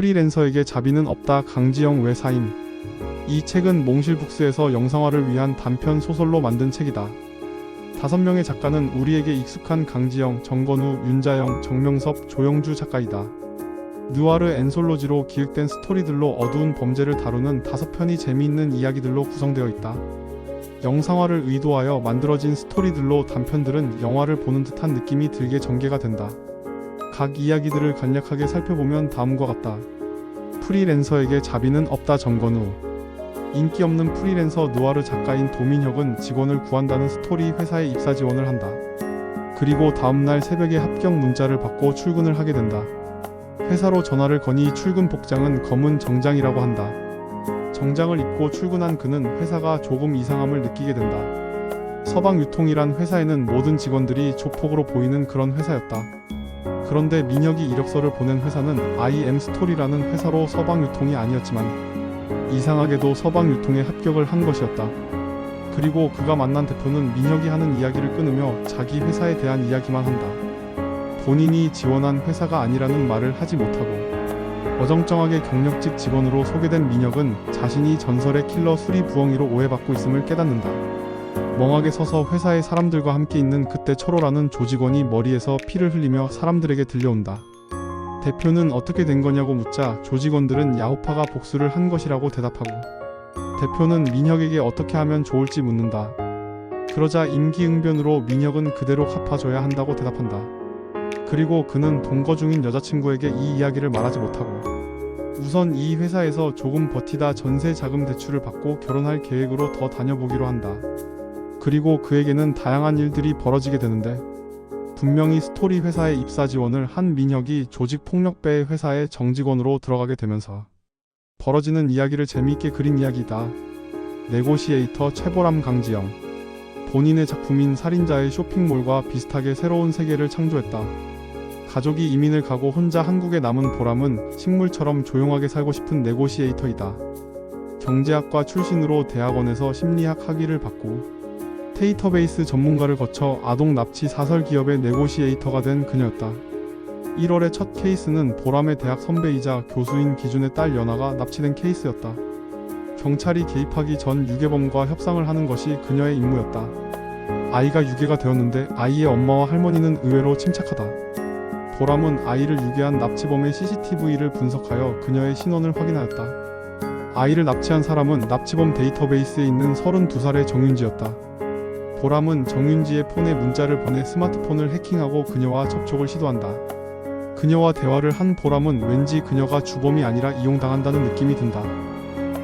프리랜서에게 자비는 없다 강지영 외사임. 이 책은 몽실북스에서 영상화를 위한 단편 소설로 만든 책이다. 다섯 명의 작가는 우리에게 익숙한 강지영, 정건우, 윤자영, 정명섭, 조영주 작가이다. 느와르 엔솔로지로 기획된 스토리들로 어두운 범죄를 다루는 다섯 편이 재미있는 이야기들로 구성되어 있다. 영상화를 의도하여 만들어진 스토리들로 단편들은 영화를 보는 듯한 느낌이 들게 전개가 된다. 각 이야기들을 간략하게 살펴보면 다음과 같다. 프리랜서에게 자비는 없다 정건우 인기 없는 프리랜서 누아르 작가인 도민혁은 직원을 구한다는 스토리 회사에 입사 지원을 한다. 그리고 다음날 새벽에 합격 문자를 받고 출근을 하게 된다. 회사로 전화를 거니 출근 복장은 검은 정장이라고 한다. 정장을 입고 출근한 그는 회사가 조금 이상함을 느끼게 된다. 서방유통이란 회사에는 모든 직원들이 조폭으로 보이는 그런 회사였다. 그런데 민혁이 이력서를 보낸 회사는 IM 스토리라는 회사로 서방 유통이 아니었지만 이상하게도 서방 유통에 합격을 한 것이었다. 그리고 그가 만난 대표는 민혁이 하는 이야기를 끊으며 자기 회사에 대한 이야기만 한다. 본인이 지원한 회사가 아니라는 말을 하지 못하고 어정쩡하게 경력직 직원으로 소개된 민혁은 자신이 전설의 킬러 수리 부엉이로 오해받고 있음을 깨닫는다. 멍하게 서서 회사의 사람들과 함께 있는 그때 철호라는 조직원이 머리에서 피를 흘리며 사람들에게 들려온다. 대표는 어떻게 된 거냐고 묻자 조직원들은 야호파가 복수를 한 것이라고 대답하고 대표는 민혁에게 어떻게 하면 좋을지 묻는다. 그러자 임기응변으로 민혁은 그대로 갚아줘야 한다고 대답한다. 그리고 그는 동거 중인 여자친구에게 이 이야기를 말하지 못하고 우선 이 회사에서 조금 버티다 전세 자금 대출을 받고 결혼할 계획으로 더 다녀보기로 한다. 그리고 그에게는 다양한 일들이 벌어지게 되는데 분명히 스토리 회사에 입사 지원을 한 민혁이 조직 폭력배의 회사에 정직원으로 들어가게 되면서 벌어지는 이야기를 재미있게 그린 이야기다. 네고시에이터 최보람 강지영 본인의 작품인 살인자의 쇼핑몰과 비슷하게 새로운 세계를 창조했다. 가족이 이민을 가고 혼자 한국에 남은 보람은 식물처럼 조용하게 살고 싶은 네고시에이터이다. 경제학과 출신으로 대학원에서 심리학 학위를 받고 데이터베이스 전문가를 거쳐 아동 납치 사설 기업의 네고시에이터가 된 그녀였다. 1월의 첫 케이스는 보람의 대학 선배이자 교수인 기준의 딸 연아가 납치된 케이스였다. 경찰이 개입하기 전 유괴범과 협상을 하는 것이 그녀의 임무였다. 아이가 유괴가 되었는데 아이의 엄마와 할머니는 의외로 침착하다. 보람은 아이를 유괴한 납치범의 CCTV를 분석하여 그녀의 신원을 확인하였다. 아이를 납치한 사람은 납치범 데이터베이스에 있는 32살의 정윤지였다. 보람은 정윤지의 폰에 문자를 보내 스마트폰을 해킹하고 그녀와 접촉을 시도한다. 그녀와 대화를 한 보람은 왠지 그녀가 주범이 아니라 이용당한다는 느낌이 든다.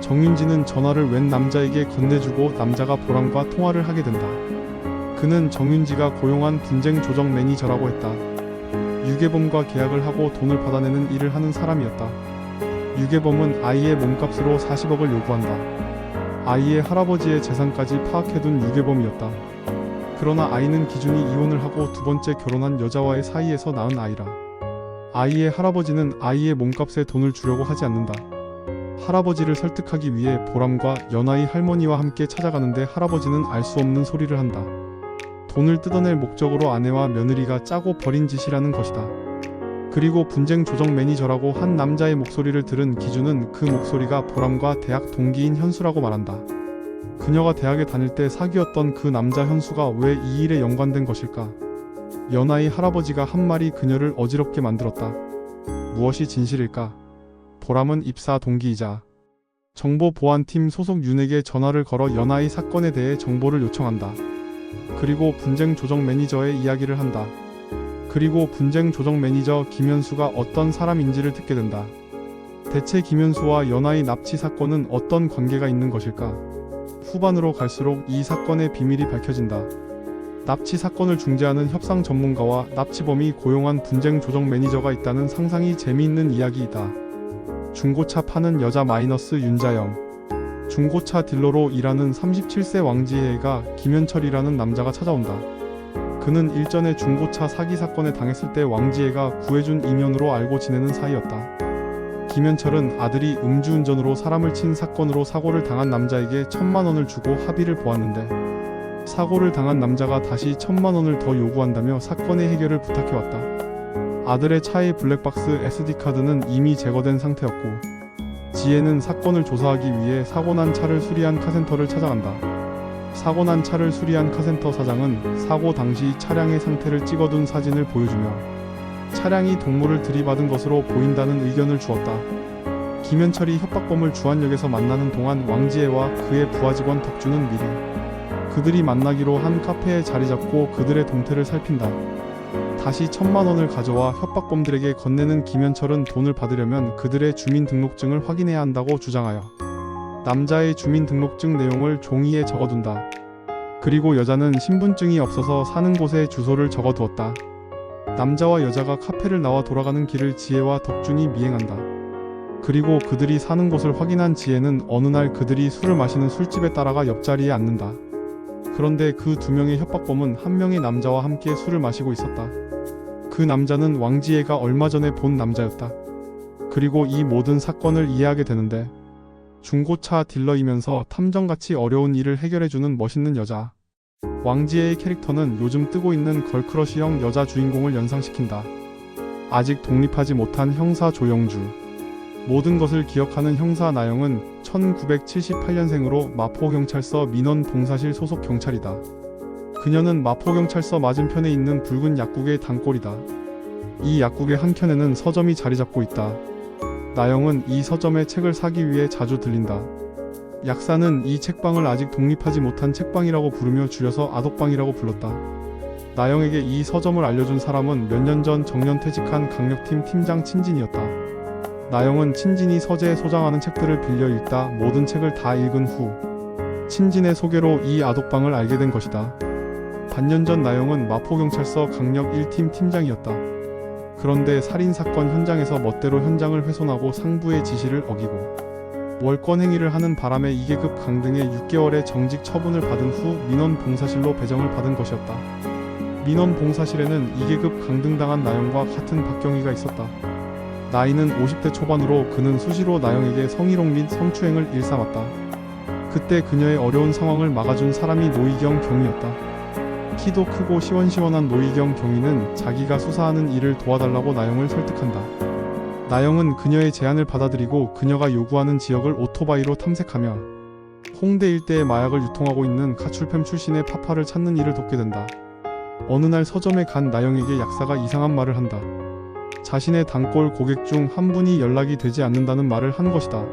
정윤지는 전화를 웬 남자에게 건네주고 남자가 보람과 통화를 하게 된다. 그는 정윤지가 고용한 분쟁 조정 매니저라고 했다. 유괴범과 계약을 하고 돈을 받아내는 일을 하는 사람이었다. 유괴범은 아이의 몸값으로 40억을 요구한다. 아이의 할아버지의 재산까지 파악해둔 유괴범이었다. 그러나 아이는 기준이 이혼을 하고 두 번째 결혼한 여자와의 사이에서 낳은 아이라. 아이의 할아버지는 아이의 몸값에 돈을 주려고 하지 않는다. 할아버지를 설득하기 위해 보람과 연아이 할머니와 함께 찾아가는데 할아버지는 알 수 없는 소리를 한다. 돈을 뜯어낼 목적으로 아내와 며느리가 짜고 버린 짓이라는 것이다. 그리고 분쟁 조정 매니저라고 한 남자의 목소리를 들은 기준은 그 목소리가 보람과 대학 동기인 현수라고 말한다. 그녀가 대학에 다닐 때 사귀었던 그 남자 현수가 왜 이 일에 연관된 것일까? 연아이 할아버지가 한 말이 그녀를 어지럽게 만들었다. 무엇이 진실일까? 보람은 입사 동기이자 정보보안팀 소속 윤에게 전화를 걸어 연아이 사건에 대해 정보를 요청한다. 그리고 분쟁 조정 매니저의 이야기를 한다. 그리고 분쟁 조정 매니저 김현수가 어떤 사람인지를 듣게 된다. 대체 김현수와 연아이 납치 사건은 어떤 관계가 있는 것일까? 후반으로 갈수록 이 사건의 비밀이 밝혀진다. 납치 사건을 중재하는 협상 전문가와 납치범이 고용한 분쟁 조정 매니저가 있다는 상상이 재미있는 이야기이다. 중고차 파는 여자 마이너스 윤자영. 중고차 딜러로 일하는 37세 왕지혜가 김현철이라는 남자가 찾아온다. 그는 일전에 중고차 사기 사건에 당했을 때 왕지혜가 구해준 인연으로 알고 지내는 사이였다. 김현철은 아들이 음주운전으로 사람을 친 사건으로 사고를 당한 남자에게 천만 원을 주고 합의를 보았는데 사고를 당한 남자가 다시 천만 원을 더 요구한다며 사건의 해결을 부탁해왔다. 아들의 차의 블랙박스 SD카드는 이미 제거된 상태였고 지혜는 사건을 조사하기 위해 사고 난 차를 수리한 카센터를 찾아간다. 사고 난 차를 수리한 카센터 사장은 사고 당시 차량의 상태를 찍어둔 사진을 보여주며 차량이 동물을 들이받은 것으로 보인다는 의견을 주었다. 김현철이 협박범을 주안역에서 만나는 동안 왕지혜와 그의 부하 직원 덕주는 미리 그들이 만나기로 한 카페에 자리 잡고 그들의 동태를 살핀다. 다시 천만 원을 가져와 협박범들에게 건네는 김현철은 돈을 받으려면 그들의 주민등록증을 확인해야 한다고 주장하여 남자의 주민등록증 내용을 종이에 적어둔다. 그리고 여자는 신분증이 없어서 사는 곳에 주소를 적어두었다. 남자와 여자가 카페를 나와 돌아가는 길을 지혜와 덕준이 미행한다. 그리고 그들이 사는 곳을 확인한 지혜는 어느 날 그들이 술을 마시는 술집에 따라가 옆자리에 앉는다. 그런데 그 두 명의 협박범은 한 명의 남자와 함께 술을 마시고 있었다. 그 남자는 왕지혜가 얼마 전에 본 남자였다. 그리고 이 모든 사건을 이해하게 되는데 중고차 딜러이면서 탐정같이 어려운 일을 해결해주는 멋있는 여자. 왕지혜의 캐릭터는 요즘 뜨고 있는 걸크러쉬형 여자 주인공을 연상시킨다. 아직 독립하지 못한 형사 조영주. 모든 것을 기억하는 형사 나영은 1978년생으로 마포경찰서 민원봉사실 소속 경찰이다. 그녀는 마포경찰서 맞은편에 있는 붉은 약국의 단골이다. 이 약국의 한켠에는 서점이 자리 잡고 있다. 나영은 이 서점에 책을 사기 위해 자주 들린다. 약사는 이 책방을 아직 독립하지 못한 책방이라고 부르며 줄여서 아독방이라고 불렀다. 나영에게 이 서점을 알려준 사람은 몇 년 전 정년 퇴직한 강력팀 팀장 친진이었다. 나영은 친진이 서재에 소장하는 책들을 빌려 읽다 모든 책을 다 읽은 후 친진의 소개로 이 아독방을 알게 된 것이다. 반년 전 나영은 마포경찰서 강력 1팀 팀장이었다. 그런데 살인사건 현장에서 멋대로 현장을 훼손하고 상부의 지시를 어기고 월권 행위를 하는 바람에 2계급 강등의 6개월의 정직 처분을 받은 후 민원 봉사실로 배정을 받은 것이었다. 민원 봉사실에는 2계급 강등당한 나영과 같은 박경희가 있었다. 나이는 50대 초반으로 그는 수시로 나영에게 성희롱 및 성추행을 일삼았다. 그때 그녀의 어려운 상황을 막아준 사람이 노희경 경위였다. 키도 크고 시원시원한 노희경 경위는 자기가 수사하는 일을 도와달라고 나영을 설득한다. 나영은 그녀의 제안을 받아들이고 그녀가 요구하는 지역을 오토바이로 탐색하며 홍대 일대에 마약을 유통하고 있는 가출팸 출신의 파파를 찾는 일을 돕게 된다. 어느 날 서점에 간 나영에게 약사가 이상한 말을 한다. 자신의 단골 고객 중 한 분이 연락이 되지 않는다는 말을 한 것이다.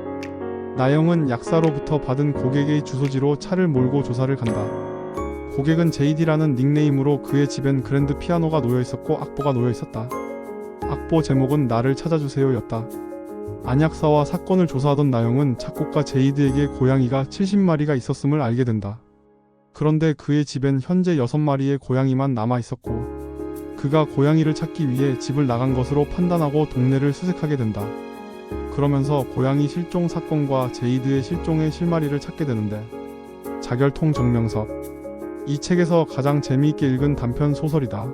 나영은 약사로부터 받은 고객의 주소지로 차를 몰고 조사를 간다. 고객은 JD라는 닉네임으로 그의 집엔 그랜드 피아노가 놓여 있었고 악보가 놓여 있었다. 악보 제목은 나를 찾아주세요였다. 안약사와 사건을 조사하던 나영은 작곡가 제이드에게 고양이가 70마리가 있었음을 알게 된다. 그런데 그의 집엔 현재 6마리의 고양이만 남아 있었고 그가 고양이를 찾기 위해 집을 나간 것으로 판단하고 동네를 수색하게 된다. 그러면서 고양이 실종 사건과 제이드의 실종의 실마리를 찾게 되는데 자결통 정명섭 이 책에서 가장 재미있게 읽은 단편 소설이다.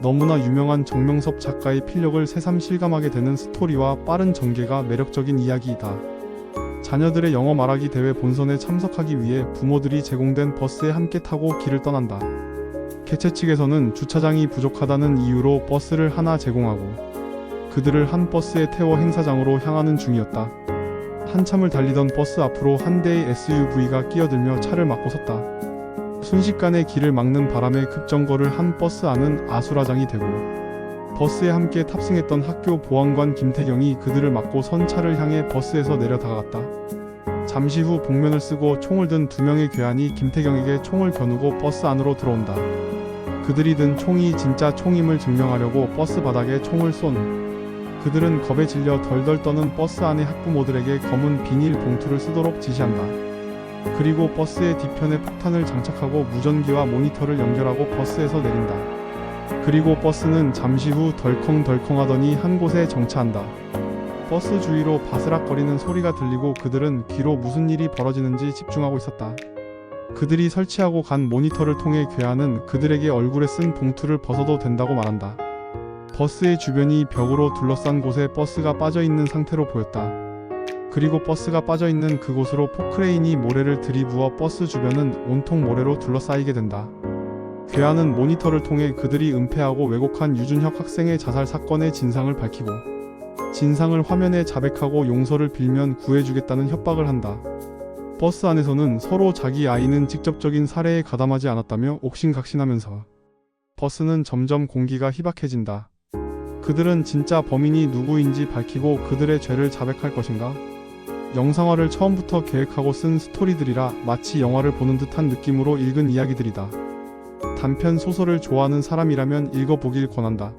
너무나 유명한 정명섭 작가의 필력을 새삼 실감하게 되는 스토리와 빠른 전개가 매력적인 이야기이다. 자녀들의 영어 말하기 대회 본선에 참석하기 위해 부모들이 제공된 버스에 함께 타고 길을 떠난다. 개최 측에서는 주차장이 부족하다는 이유로 버스를 하나 제공하고 그들을 한 버스에 태워 행사장으로 향하는 중이었다. 한참을 달리던 버스 앞으로 한 대의 SUV가 끼어들며 차를 막고 섰다. 순식간에 길을 막는 바람에 급정거를 한 버스 안은 아수라장이 되고 버스에 함께 탑승했던 학교 보안관 김태경이 그들을 막고 선 차를 향해 버스에서 내려 다가갔다. 잠시 후 복면을 쓰고 총을 든 두 명의 괴한이 김태경에게 총을 겨누고 버스 안으로 들어온다. 그들이 든 총이 진짜 총임을 증명하려고 버스 바닥에 총을 쏜. 그들은 겁에 질려 덜덜 떠는 버스 안의 학부모들에게 검은 비닐 봉투를 쓰도록 지시한다. 그리고 버스의 뒤편에 폭탄을 장착하고 무전기와 모니터를 연결하고 버스에서 내린다. 그리고 버스는 잠시 후 덜컹덜컹 하더니 한 곳에 정차한다. 버스 주위로 바스락거리는 소리가 들리고 그들은 귀로 무슨 일이 벌어지는지 집중하고 있었다. 그들이 설치하고 간 모니터를 통해 괴한은 그들에게 얼굴에 쓴 봉투를 벗어도 된다고 말한다. 버스의 주변이 벽으로 둘러싼 곳에 버스가 빠져 있는 상태로 보였다. 그리고 버스가 빠져 있는 그곳으로 포크레인이 모래를 들이부어 버스 주변은 온통 모래로 둘러싸이게 된다. 괴한은 모니터를 통해 그들이 은폐하고 왜곡한 유준혁 학생의 자살 사건의 진상을 밝히고 진상을 화면에 자백하고 용서를 빌면 구해주겠다는 협박을 한다. 버스 안에서는 서로 자기 아이는 직접적인 살해에 가담하지 않았다며 옥신각신하면서 버스는 점점 공기가 희박해진다. 그들은 진짜 범인이 누구인지 밝히고 그들의 죄를 자백할 것인가? 영상화를 처음부터 계획하고 쓴 스토리들이라 마치 영화를 보는 듯한 느낌으로 읽은 이야기들이다. 단편 소설을 좋아하는 사람이라면 읽어보길 권한다.